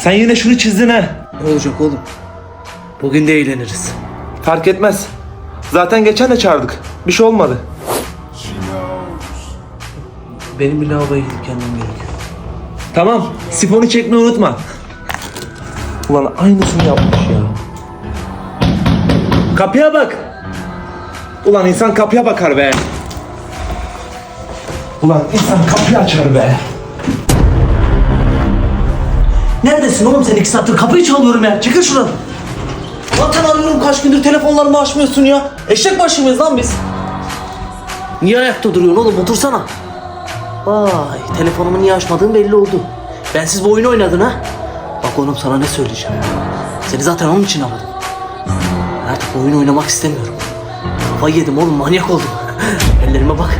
Sen yine şunu çizdin ha. Ne olacak oğlum? Bugün de eğleniriz. Fark etmez. Zaten geçen de çağırdık. Bir şey olmadı. Benim bir lavaboya gidip gelmem gerekiyor. Tamam. Sifonu çekmeyi unutma. Ulan aynısını yapmış ya. Kapıya bak. Ulan insan kapıya bakar be. Ulan insan kapıyı açar be. Neredesin oğlum sen iki saattir kapıyı çalıyorum ya. Çıkın şuradan. Zaten arıyorum kaç gündür telefonlarımı açmıyorsun ya. Eşek başı mıyız lan biz? Niye ayakta duruyorsun oğlum otursana. Vay telefonumu niye açmadığın belli oldu. Bensiz bu oyunu oynadın ha. Bak oğlum sana ne söyleyeceğim. Seni zaten onun için aradım. Ben artık bu oyunu oynamak istemiyorum. Kafayı yedim oğlum manyak oldum. Ellerime bak.